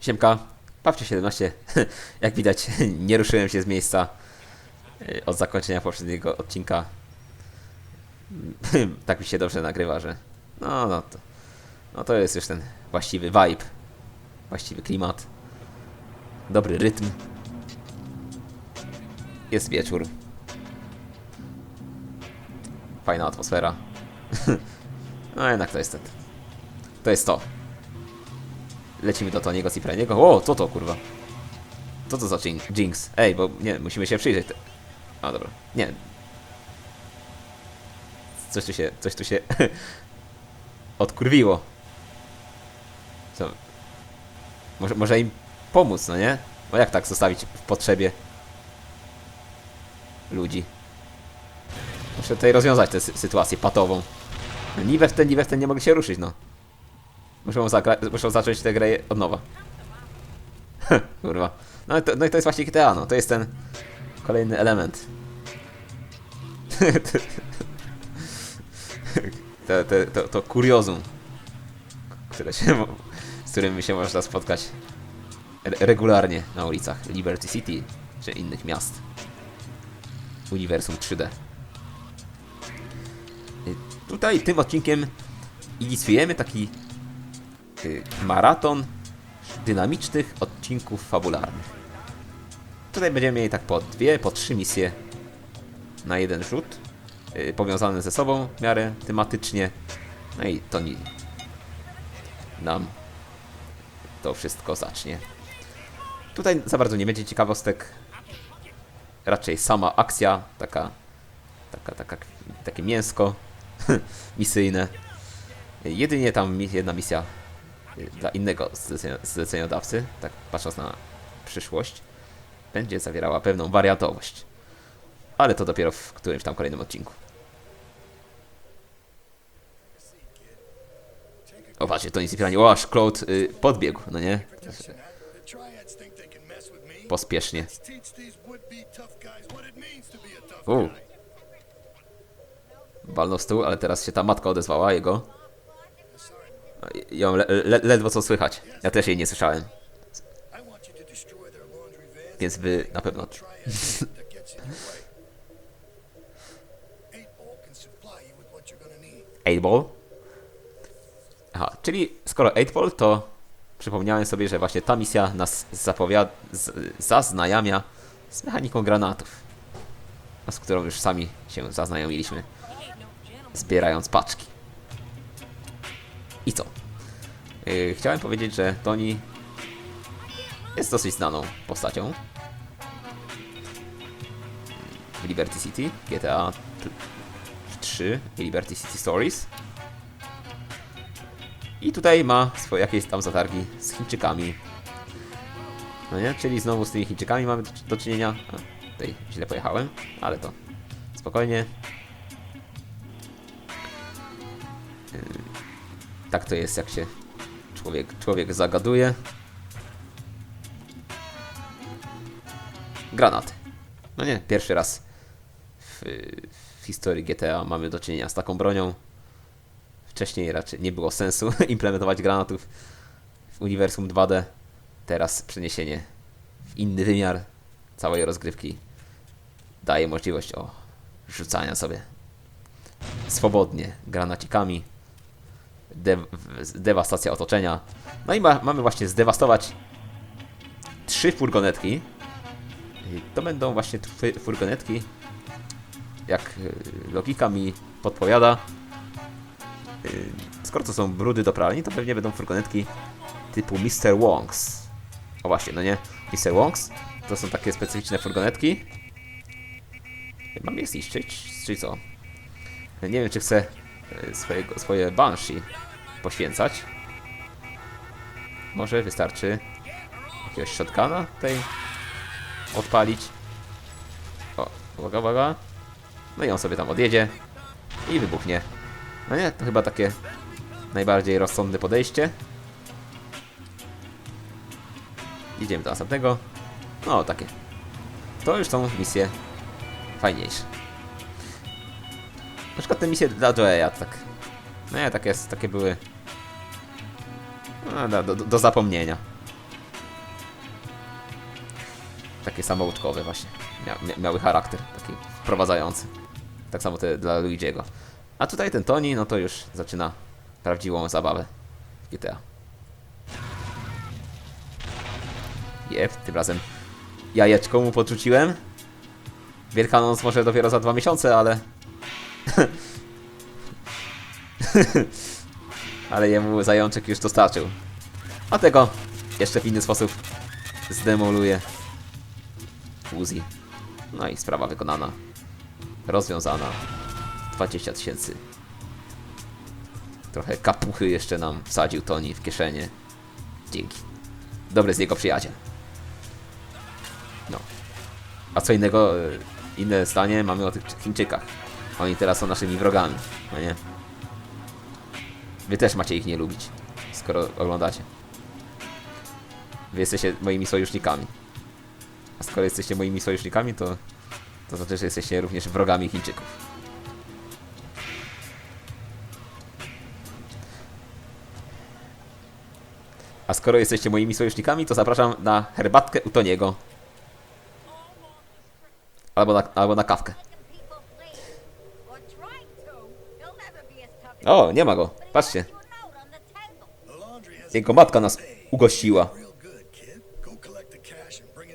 Siemka, Pawcie 17. Jak widać, nie ruszyłem się z miejsca y, od zakończenia poprzedniego odcinka. tak mi się dobrze nagrywa, że no, no to, no to jest już ten właściwy vibe, właściwy klimat, dobry rytm. Jest wieczór. Fajna atmosfera. no jednak to jest ten. To jest to. Lecimy do Toniego Ciprianiego. O, co to kurwa? Co to za jin- Jinx? Ej, bo nie, musimy się przyjrzeć. te- A dobra, nie. Coś tu się, coś tu się odkurwiło. Co? Może, może im pomóc, no nie? No jak tak zostawić w potrzebie ludzi? Muszę tutaj rozwiązać tę sy- sytuację patową. Ni we w ten, ni we w ten nie mogę się ruszyć, no. Muszą, muszą zacząć tę grę od nowa. Kurwa. No i, to, no i to jest właśnie GTA, no. To jest ten kolejny element. to, to, to, to kuriozum, które się, z którym się można spotkać re- regularnie na ulicach Liberty City czy innych miast. Uniwersum 3D. Y, Tutaj tym odcinkiem inicjujemy taki maraton dynamicznych odcinków fabularnych. Tutaj będziemy mieli tak po dwie, po trzy misje na jeden rzut, y, powiązane ze sobą w miarę tematycznie. No i to nie nam to wszystko zacznie. Tutaj za bardzo nie będzie ciekawostek. Raczej sama akcja, taka, taka, taka, takie mięsko misyjne. Jedynie tam jedna misja y, dla innego zleceniodawcy, tak patrząc na przyszłość, będzie zawierała pewną wariatowość. Ale to dopiero w którymś tam kolejnym odcinku. O właśnie, to nic nie. O, aż Claude y, podbiegł, no nie? Pospiesznie. U. Walnął w stół, ale teraz się ta matka odezwała, jego. Ją le, le, ledwo co słychać. Ja też jej nie słyszałem, więc wy na pewno... Triad that gets in your way. Eight ball can supply you with what you're gonna need. 8-ball. Aha, czyli skoro 8-ball, to przypomniałem sobie, że właśnie ta misja nas zapowiada, zaznajamia z mechaniką granatów. A z którą już sami się zaznajomiliśmy, zbierając paczki. I co? Yy, chciałem powiedzieć, że Tony jest dosyć znaną postacią w Liberty City, GTA 3 i Liberty City Stories. I tutaj ma swoje jakieś tam zatargi z Chińczykami. No nie? Czyli znowu z tymi Chińczykami mamy do, czynienia. A, tutaj źle pojechałem, ale to spokojnie. Yy, Tak to jest, jak się człowiek, człowiek zagaduje. Granaty. No nie, pierwszy raz w, w historii GTA mamy do czynienia z taką bronią. Wcześniej raczej nie było sensu implementować granatów w uniwersum 2D. Teraz przeniesienie w inny wymiar całej rozgrywki daje możliwość o rzucania sobie swobodnie granacikami. De dewastacja otoczenia. No i ma mamy właśnie zdewastować trzy furgonetki. I To będą właśnie furgonetki, jak y, logika mi podpowiada, y, skoro to są brudy do pralni, to pewnie będą furgonetki typu Mr. Wongs. O właśnie, no nie, Mr. Wongs to są takie specyficzne furgonetki. Mam je zniszczyć, czy co? Nie wiem, czy chcę swojego, swoje Banshee poświęcać. Może wystarczy jakiegoś shotguna tutaj odpalić. O, uwaga, uwaga. No i on sobie tam odjedzie i wybuchnie. No nie, to chyba takie najbardziej rozsądne podejście. Idziemy do następnego. No, takie. To już są misje fajniejsze. Przykład te misje dla Joeya, tak. No nie, takie, takie były no, do, do, do zapomnienia. takie samouczkowe właśnie. Mia, mia, miały charakter taki wprowadzający. Tak samo te dla Luigiego. A tutaj ten Tony, no to już zaczyna prawdziwą zabawę GTA. Jep, tym razem jajeczko mu podrzuciłem. Wielkanoc może dopiero za dwa miesiące, ale... ale jemu zajączek już dostarczył. A tego jeszcze w inny sposób zdemoluje Uzi. No i sprawa wykonana. Rozwiązana. 20 tysięcy. Trochę kapuchy jeszcze nam wsadził Tony w kieszenie. Dzięki. Dobry z niego przyjaciel. No. A co innego, e, inne zdanie mamy o tych Chińczykach. Oni teraz są naszymi wrogami, no nie? Wy też macie ich nie lubić, skoro oglądacie. Wy jesteście moimi sojusznikami. A skoro jesteście moimi sojusznikami, to, to znaczy, że jesteście również wrogami Chińczyków. A skoro jesteście moimi sojusznikami, to zapraszam na herbatkę u Toniego. Albo na, albo na kawkę. O, nie ma go. Patrzcie. Jego matka nas ugościła.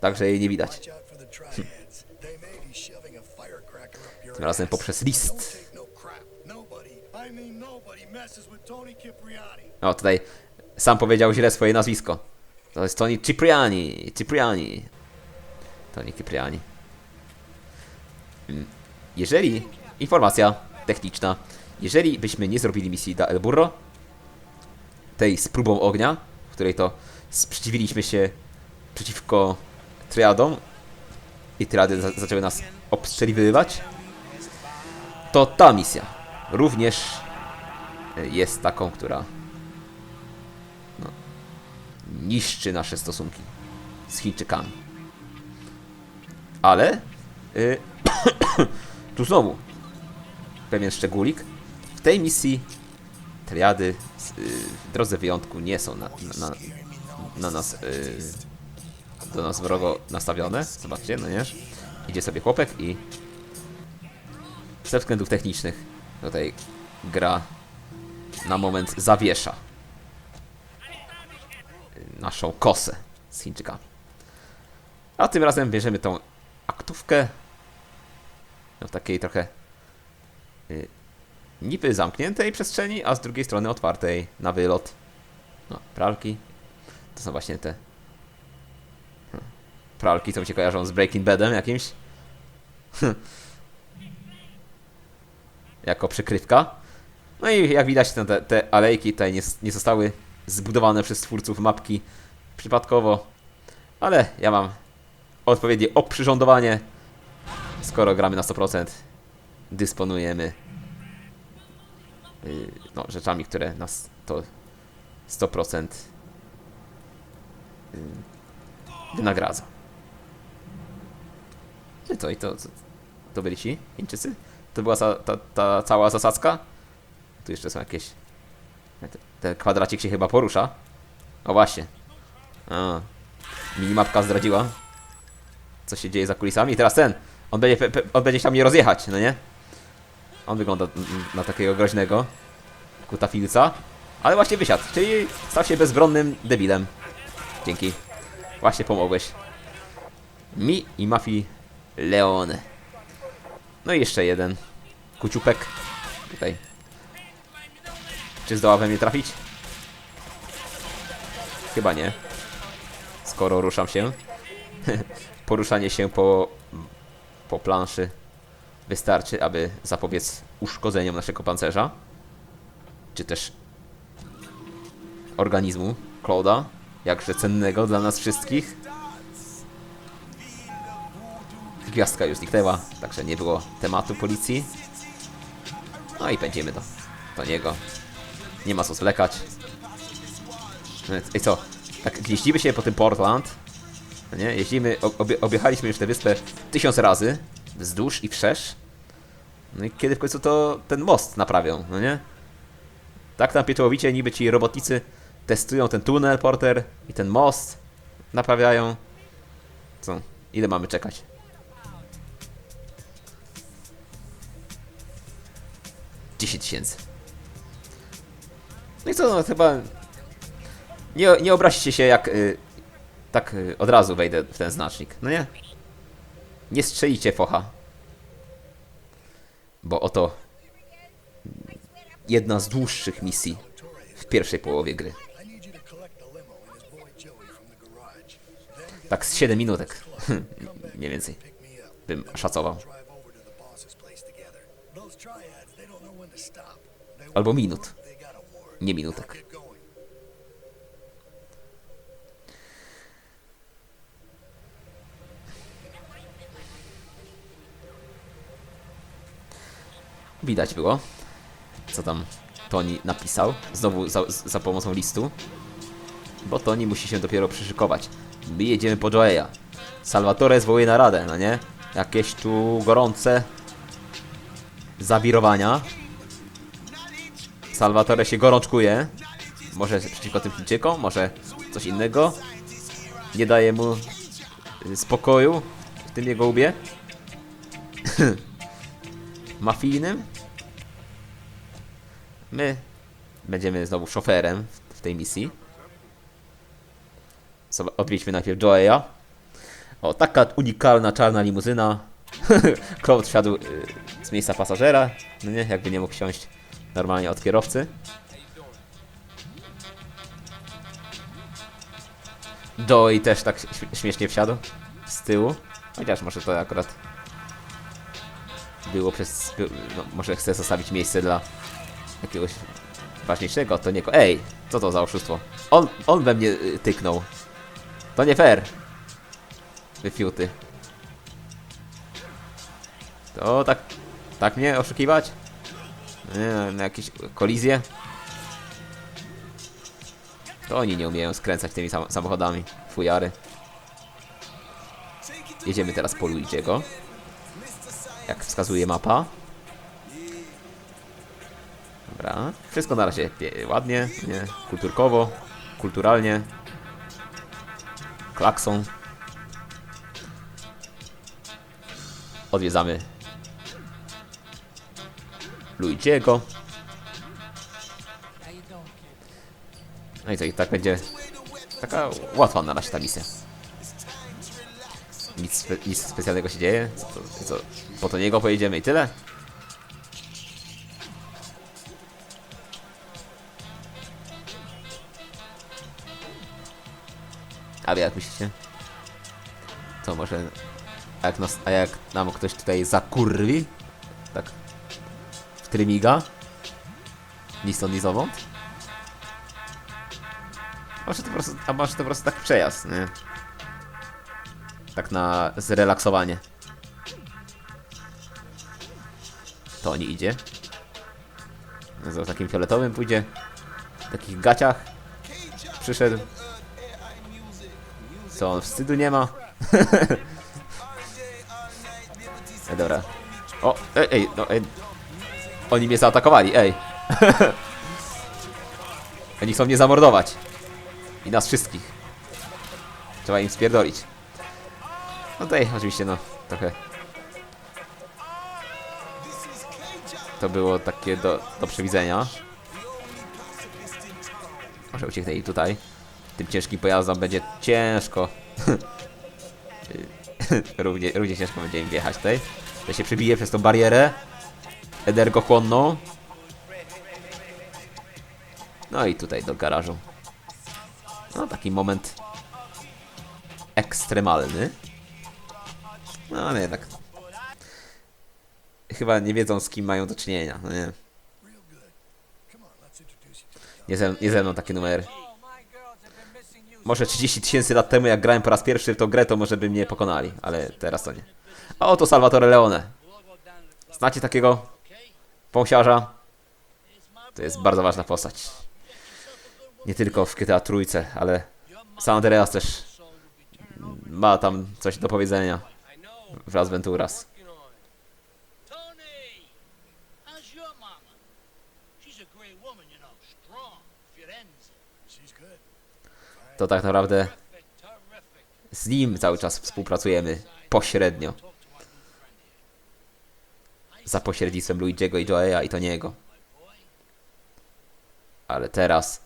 Także jej nie widać. Your Tym razem poprzez list. O, tutaj sam powiedział źle swoje nazwisko. To jest Tony Cipriani. Cipriani. Tony Cipriani. Mm, Jeżeli, informacja techniczna, jeżeli byśmy nie zrobili misji da El Burro, tej z próbą ognia, w której to sprzeciwiliśmy się przeciwko triadom i triady za zaczęły nas obstrzeliwywać, to ta misja również y, jest taką, która niszczy nasze stosunki z Chińczykami. Ale y, tu znowu pewien szczególik. W tej misji triady y, w drodze wyjątku nie są na, na, na nas y, do nas wrogo nastawione. Zobaczcie, no nie? Idzie sobie chłopek i ze względów technicznych tutaj gra na moment zawiesza naszą kosę z Chińczykami. A tym razem bierzemy tą aktówkę no, w takiej trochę y, niby zamkniętej przestrzeni, a z drugiej strony otwartej na wylot. No, pralki. To są właśnie te hmm, pralki, co mi się kojarzą z Breaking Badem jakimś. jako przykrywka. No i jak widać, te, te- alejki tutaj nie, nie zostały zbudowane przez twórców mapki przypadkowo, ale ja mam odpowiednie oprzyrządowanie. Skoro gramy na 100%, dysponujemy no, rzeczami, które nas to 100% yy, wynagradza. No co, i to, to, to byli ci Chińczycy? To była ta, ta, ta cała zasadzka? Tu jeszcze są jakieś te- Ten kwadracik się chyba porusza. O właśnie. A. Minimapka zdradziła. Co się dzieje za kulisami. I teraz ten. On będzie, on będzie chciał mnie rozjechać, no nie? On wygląda na takiego groźnego. Kutafilca. Ale właśnie wysiadł. Czyli stał się bezbronnym debilem. Dzięki. Właśnie pomogłeś. Mi i mafii Leone. No i jeszcze jeden. Kuciupek. Tutaj czy zdoła we mnie trafić? Chyba nie. Skoro ruszam się. Poruszanie się po, po planszy wystarczy, aby zapobiec uszkodzeniom naszego pancerza. Czy też organizmu Claude'a, jakże cennego dla nas wszystkich. Gwiazdka już zniknęła, także nie było tematu policji. No i pędzimy do, do niego. Nie ma co zwlekać. I co? Tak jeździmy się po tym Portland. no Nie? Jeździmy, obie, objechaliśmy już tę wyspę tysiąc razy. Wzdłuż i wszerz. No i kiedy w końcu to ten most naprawią, no nie? Tak tam pieczołowicie niby ci robotnicy testują ten tunel Porter i ten most naprawiają. Co? Ile mamy czekać? Dziesięć tysięcy. No i co, no chyba... Nie, nie obraźcie się jak... Y, tak y, od razu wejdę w ten znacznik, no nie? Nie strzelicie focha. Bo oto... Jedna z dłuższych misji w pierwszej połowie gry. Tak z 7 minutek. Mniej więcej. Bym szacował. Drive over to the Widać było, co tam Tony napisał. Znowu za, za pomocą listu. Bo Tony musi się dopiero przyszykować. My jedziemy po Joeya. Salvatore zwołuje naradę, no nie? Jakieś tu gorące zawirowania. Salvatore się gorączkuje. Może przeciwko tym Chińczykom, może coś innego. Nie daje mu y, spokoju w tym jego łbie. mafijnym. My będziemy znowu szoferem w- tej misji. Odwiedźmy najpierw Joeya. O, taka unikalna czarna limuzyna. Claude wsiadł y, z miejsca pasażera. No nie, jakby nie mógł siąść normalnie od kierowcy. Joey też tak śm- śmiesznie wsiadł z tyłu. Chociaż może to akurat było przez. No, może chce zostawić miejsce dla jakiegoś ważniejszego, to niego. Ej, co to za oszustwo? On, on we mnie y, tyknął. To nie fair. Wyfiuty. To tak. Tak mnie oszukiwać? Nie, na jakieś kolizje? To oni nie umieją skręcać tymi sam samochodami. Fujary. Jedziemy teraz po Luigiego jak wskazuje mapa. Dobra, wszystko na razie ładnie, nie? kulturkowo, kulturalnie. Klakson. Odwiedzamy Luigiego. No i to i tak będzie taka łatwa na razie ta misja. Nic, spe nic specjalnego się dzieje. Co, co, po to niego pojedziemy i tyle. A wy jak myślicie? Co może... A jak, nas, a jak nam ktoś tutaj zakurwi? Tak. W trymiga? Ni stąd, ni zowąd? Może to po prostu, a może to po prostu tak przejazd, nie? Tak na zrelaksowanie. To nie idzie. Za takim fioletowym pójdzie. W takich gaciach. Przyszedł. Co on wstydu nie ma? Ej, dobra. O, ej, ej, no ej. Oni mnie zaatakowali, ej. Oni chcą mnie zamordować. I nas wszystkich. Trzeba im spierdolić. No tutaj oczywiście no trochę to było takie do, do przewidzenia. Może ucieknęli tutaj. Tym ciężkim pojazdom będzie ciężko. równie, równie ciężko będzie im wjechać tutaj. To się przebije przez tą barierę energochłonną. No i tutaj do garażu. No taki moment ekstremalny. No ale jednak. Chyba nie wiedzą z kim mają do czynienia, no nie. Nie ze, nie ze mną takie numery. Może 30 tysięcy lat temu, jak grałem po raz pierwszy w tą grę, to może by mnie pokonali, ale teraz to nie. A oto Salvatore Leone. Znacie takiego pąsiarza? To jest bardzo ważna postać. Nie tylko w GTA Trójce, ale San Andreas też ma tam coś do powiedzenia w Las Venturas. To tak naprawdę z nim cały czas współpracujemy pośrednio. Za pośrednictwem Luigiego i Joeya i Toniego. Ale teraz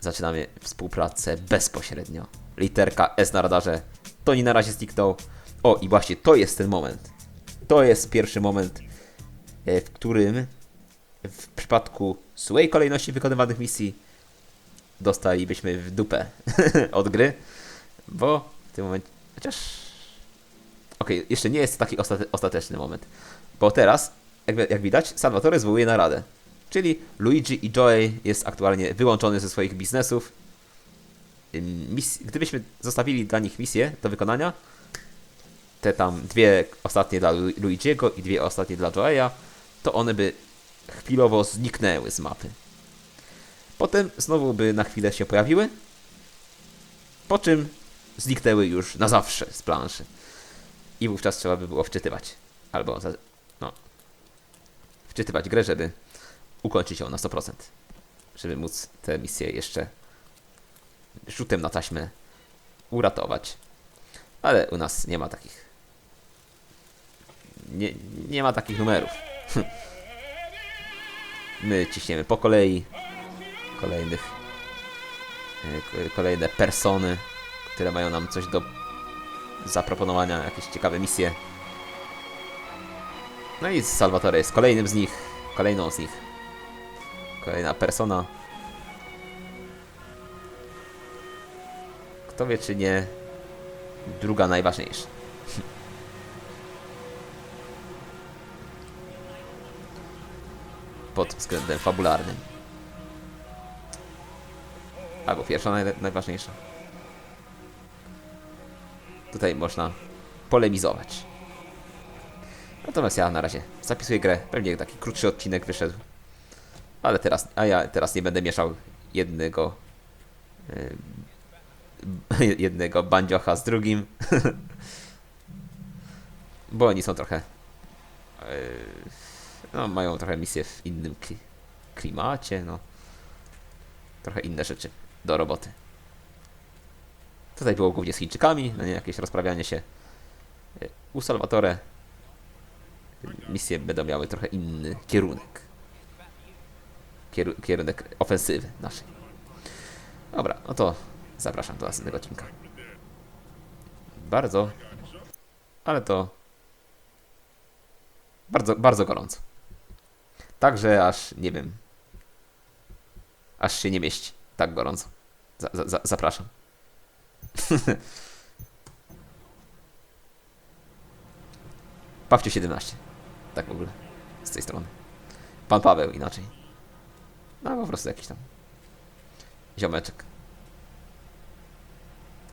zaczynamy współpracę bezpośrednio. Literka S na radarze. Toni na razie zniknął. O, i właśnie to jest ten moment. To jest pierwszy moment, e, w którym w przypadku złej kolejności wykonywanych misji dostalibyśmy w dupę od gry, bo w tym momencie, chociaż okej, jeszcze nie jest to taki ostate, ostateczny moment, bo teraz, jak, jak widać, Salvatore zwołuje naradę, czyli Luigi i Joey jest aktualnie wyłączony ze swoich biznesów. Gdybyśmy zostawili dla nich misję do wykonania, te tam dwie ostatnie dla Lu- Luigiego i dwie ostatnie dla Joeya, to one by chwilowo zniknęły z mapy. Potem znowu by na chwilę się pojawiły, po czym zniknęły już na zawsze z planszy. I wówczas trzeba by było wczytywać. Albo, no, wczytywać grę, żeby ukończyć ją na 100%. Żeby móc tę misję jeszcze rzutem na taśmę uratować. Ale u nas nie ma takich. Nie, nie ma takich numerów. My ciśniemy po kolei kolejnych e, ko- kolejne persony, które mają nam coś do zaproponowania, jakieś ciekawe misje. No i Salvatore jest kolejnym z nich, kolejną z nich. Kolejna persona. Kto wie, czy nie druga najważniejsza. Pod względem fabularnym. Albo pierwsza naj, najważniejsza. Tutaj można polemizować. Natomiast ja na razie zapisuję grę. Pewnie taki krótszy odcinek wyszedł. Ale teraz, a ja teraz nie będę mieszał jednego jednego bandziocha z drugim. Bo oni są trochę y, no mają trochę misję w innym kli- klimacie, no. Trochę inne rzeczy do roboty. Tutaj było głównie z Chińczykami, no nie jakieś rozprawianie się. Y, U Salvatore misje będą miały trochę inny kierunek. Kieru- kierunek ofensywy naszej. Dobra, no to zapraszam do następnego odcinka. Bardzo, ale to bardzo, bardzo gorąco. Także aż nie wiem. Aż się nie mieści. Tak gorąco. Za, za, za, zapraszam. Pawcie 17. Tak w ogóle. Z tej strony. Pan Paweł inaczej. No po prostu jakiś tam ziomeczek.